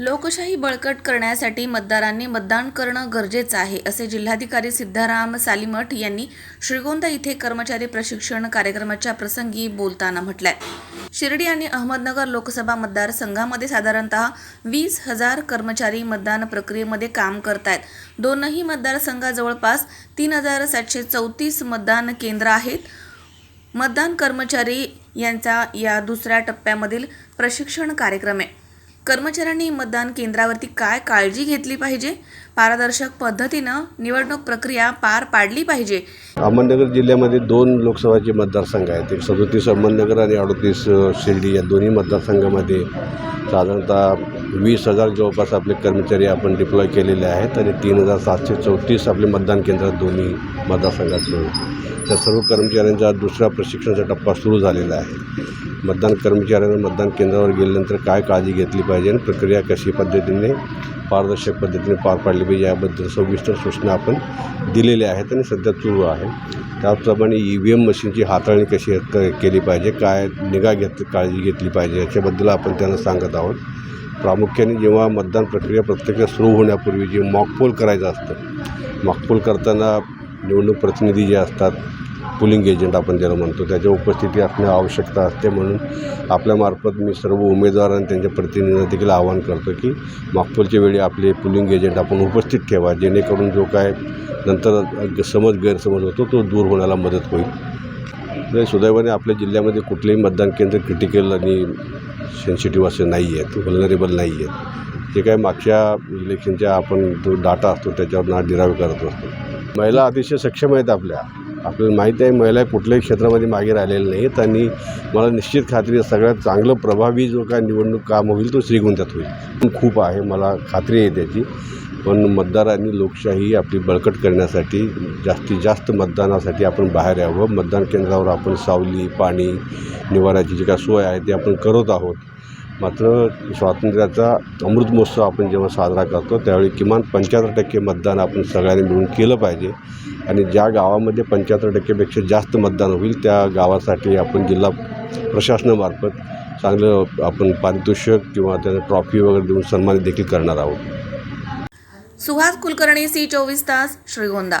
लोकशाही बळकट करण्यासाठी मतदारांनी मतदान करणं गरजेचं आहे असे जिल्हाधिकारी सिद्धाराम सालीमठ यांनी श्रीगोंदा इथे कर्मचारी प्रशिक्षण कार्यक्रमाच्या प्रसंगी बोलताना म्हटलंय. शिर्डी आणि अहमदनगर लोकसभा मतदारसंघामध्ये साधारणतः वीस हजार कर्मचारी मतदान प्रक्रियेमध्ये काम करतायत. दोनही मतदारसंघात जवळपास तीन हजार सातशे चौतीस मतदान केंद्र आहेत. मतदान कर्मचारी यांचा या दुसऱ्या टप्प्यामधील प्रशिक्षण कार्यक्रम आहे. कर्मचाऱ्यांनी मतदान केंद्रावरती काय काळजी घेतली पाहिजे? पारदर्शक पद्धतीनं निवडणूक प्रक्रिया पार पाडली पाहिजे. अहमदनगर जिल्ह्यामध्ये दोन लोकसभाचे मतदारसंघ आहेत. एक सदोतीस अहमदनगर आणि अडतीस शिर्डी या दोन्ही मतदारसंघामध्ये साधारणतः वीस हजार जवळपास आपले कर्मचारी आपण डिप्लॉय केलेले आहेत आणि तीन हजार सातशे चौतीस आपले मतदान केंद्रात दोन्ही मतदारसंघात मिळून त्या सर्व कर्मचाऱ्यांचा दुसरा प्रशिक्षणाचा टप्पा सुरू झालेला आहे. मतदान कर्मचाऱ्यांना मतदान केंद्रावर गेल्यानंतर काय काळजी घेतली पाहिजे आणि प्रक्रिया कशी पद्धतीने पारदर्शक पद्धतीने पार पाडली पाहिजे याबद्दल सविस्तर सूचना आपण दिलेल्या आहेत आणि सध्या सुरू आहे. त्याचप्रमाणे ई व्ही एम मशीनची हाताळणी कशी केली पाहिजे काय निगा घेत काळजी घेतली पाहिजे याच्याबद्दल आपण त्यांना सांगत आहोत. प्रामुख्याने जेव्हा मतदान प्रक्रिया प्रत्यक्ष सुरू होण्यापूर्वी जे मॉकपोल करायचं असतं मॉकपोल करताना निवडणूक प्रतिनिधी जे असतात पुलिंग एजंट आपण ज्याला म्हणतो त्याच्या उपस्थिती असणे आवश्यकता असते म्हणून आपल्यामार्फत मी सर्व उमेदवार आणि त्यांच्या प्रतिनिधींना देखील आवाहन करतो की मॉकपोलच्या वेळी आपले पुलिंग एजंट आपण उपस्थित ठेवा जेणेकरून जो काय नंतर समज गैरसमज होतो तो दूर होण्याला मदत होईल. सुदैवाने आपल्या जिल्ह्यामध्ये कुठलेही मतदान केंद्र क्रिटिकल आणि सेन्सिटिव्ह असे नाही आहेत व्हलनरेबल नाही आहेत. जे काय मागच्या इलेक्शनच्या आपण जो डाटा असतो त्याच्यावर ना डिराव करत असतो. महिला अतिशय सक्षम आहेत आपल्या. आपल्याला माहीत आहे महिला कुठल्याही क्षेत्रामध्ये मागे राहिलेल्या नाहीत आणि मला निश्चित खात्री आहे सगळ्यात चांगलं प्रभावी जो काय निवडणूक काम होईल तो श्रीगोंद्यात होईल. खूप आहे मला खात्री आहे त्याची. पण मतदारांनी लोकशाही आपली बळकट करण्यासाठी जास्तीत जास्त मतदानासाठी आपण बाहेर यावं. मतदान केंद्रावर आपण सावली पाणी निवाराची जी काय सोय आहे ती आपण करत आहोत. मात्र स्वातंत्र्याचा अमृत महोत्सव आपण जेव्हा साजरा करतो त्यावेळी किमान पंच्याहत्तर टक्के मतदान आपण सगळ्यांनी मिळून केलं पाहिजे. आणि ज्या गावामध्ये पंच्याहत्तर टक्केपेक्षा जास्त मतदान होईल त्या गावासाठी आपण जिल्हा प्रशासनामार्फत चांगलं आपण पारितोषिक किंवा त्यांना ट्रॉफी वगैरे देऊन सन्मानित देखील करणार आहोत. सुहास कुलकर्णी सी चोवीस तास श्रीगोंदा.